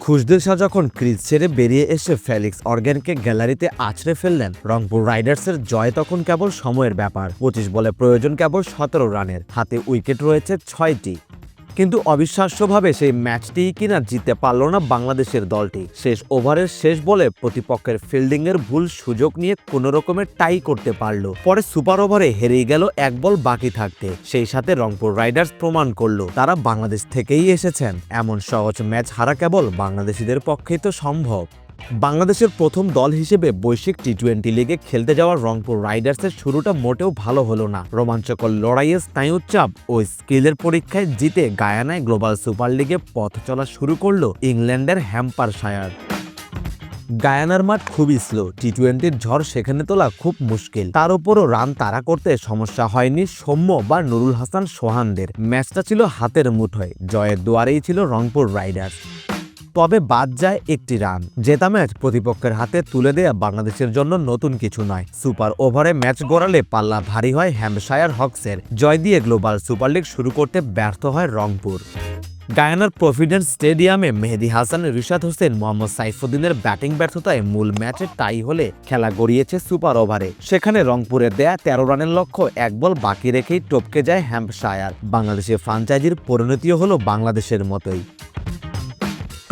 খুশদিল শাহ যখন ক্রিজ ছেড়ে বেরিয়ে এসে ফেলিক্স অর্গ্যানকে গ্যালারিতে আছড়ে ফেললেন, রংপুর রাইডার্সের জয় তখন কেবল সময়ের ব্যাপার। পঁচিশ বলে প্রয়োজন কেবল সতেরো রানের। হাতে উইকেট রয়েছে ছয়টি। কিন্তু অবিশ্বাস্যভাবে সেই ম্যাচটি কিনা জিততে পারল না বাংলাদেশের দলটি। শেষ ওভারের শেষ বলে প্রতিপক্ষের ফিল্ডিংয়ের ভুল সুযোগ নিয়ে কোনো রকমের টাই করতে পারল। পরে সুপার ওভারে হেরিয়ে গেল এক বল বাকি থাকতে। সেই সাথে রংপুর রাইডার্স প্রমাণ করল, তারা বাংলাদেশ থেকেই এসেছেন। এমন সহজ ম্যাচ হারা কেবল বাংলাদেশিদের পক্ষেই তো সম্ভব। বাংলাদেশের প্রথম দল হিসেবে বৈশ্বিক টি টোয়েন্টি লিগে খেলতে যাওয়া রংপুর রাইডার্সের শুরুটা মোটেও ভালো হলো না। রোমাঞ্চকর লড়াইয়ে স্নায়ুর চাপ ও স্কিলের পরীক্ষায় জিতে গায়ানায় গ্লোবাল সুপার লিগে পথ চলা শুরু করল ইংল্যান্ডের হ্যাম্পার শায়ার গায়ানার মাঠ খুবই স্লো টি টোয়েন্টির ঝড় সেখানে তোলা খুব মুশকিল। তার উপরও রান তাড়া করতে সমস্যা হয়নি সৌম্য বা নুরুল হাসান সোহানদের। ম্যাচটা ছিল হাতের মুঠোয়, জয়ের দুয়ারেই ছিল রংপুর রাইডার্স। তবে বাদ যায় একটি রান। জেতা ম্যাচ প্রতিপক্ষের হাতে তুলে দেয়া বাংলাদেশের জন্য নতুন কিছু নয়। সুপার ওভারে ম্যাচ গড়ালে পাল্লা ভারী হয় হ্যাম্পশায়ার হক্সের। জয় দিয়ে গ্লোবাল সুপার লিগ শুরু করতে ব্যর্থ হয় রংপুর। গায়ানার প্রভিডেন্স স্টেডিয়ামে মেহেদি হাসান, রিশাদ হোসেন, মোহাম্মদ সাইফুদ্দিনের ব্যাটিং ব্যর্থতায় মূল ম্যাচে টাই হলে খেলা গড়িয়েছে সুপার ওভারে। সেখানে রংপুরের দেয়া তেরো রানের লক্ষ্য এক বল বাকি রেখেই টপকে যায় হ্যাম্পশায়ার। বাংলাদেশের ফ্রাঞ্চাইজির পরিণতিও হলো বাংলাদেশের মতোই।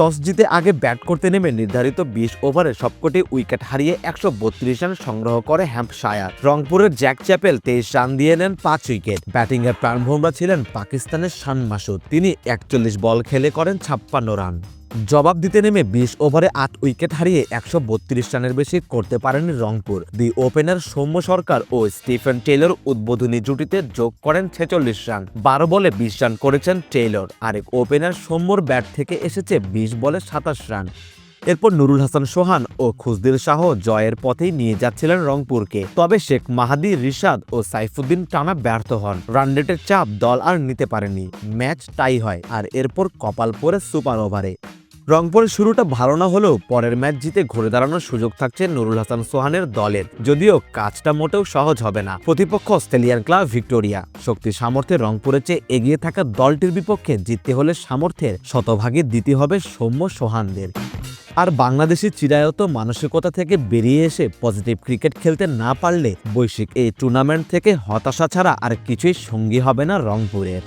টস জিতে আগে ব্যাট করতে নেমে নির্ধারিত বিশ ওভারে সবকটি উইকেট হারিয়ে একশো বত্রিশ রান সংগ্রহ করে হ্যাম্পশায়ার। রংপুরের জ্যাক চ্যাপেল তেইশ রান দিয়ে নেন পাঁচ উইকেট। ব্যাটিংয়ের প্রাণভোমরা ছিলেন পাকিস্তানের শান মাসুদ। তিনি একচল্লিশ বল খেলে করেন ছাপ্পান্ন রান। জবাব দিতে নেমে বিশ ওভারে আট উইকেট হারিয়ে একশো বত্রিশ রানের বেশি করতে পারেনি রংপুর। দি ওপেনার সৌম্য সরকার ও স্টিফেন টেইলর উদ্বোধনী জুটিতে যোগ করেন ছেচল্লিশ রান। বারো বলে বিশ রান করেছেন টেইলর। আরেক ওপেনার সৌম্যর ব্যাট থেকে এসেছে বিশ বলে সাতাশ রান। এরপর নুরুল হাসান সোহান ও খুজদিল শাহ জয়ের পথেই নিয়ে যাচ্ছিলেন রংপুরকে। তবে শেখ মাহাদি, রিশাদ ও সাইফুদ্দিন টানা ব্যর্থ হন। রানরেটের চাপ দল আর নিতে পারেনি। ম্যাচ টাই হয়। আর এরপর কপাল পরে সুপার ওভারে। রংপুরের শুরুটা ভালো না হলেও পরের ম্যাচ জিতে ঘুরে দাঁড়ানোর সুযোগ থাকছে নুরুল হাসান সোহানের দলের। যদিও কাজটা মোটেও সহজ হবে না। প্রতিপক্ষ অস্ট্রেলিয়ান ক্লাব ভিক্টোরিয়া। শক্তি সামর্থ্যে রংপুরের চেয়ে এগিয়ে থাকা দলটির বিপক্ষে জিততে হলে সামর্থ্যের শতভাগে দিতে হবে সৌম্য সোহানদের। আর বাংলাদেশি চিরায়ত মানসিকতা থেকে বেরিয়ে এসে পজিটিভ ক্রিকেট খেলতে না পারলে বৈশ্বিক এই টুর্নামেন্ট থেকে হতাশা ছাড়া আর কিছুই সঙ্গী হবে না রংপুরের।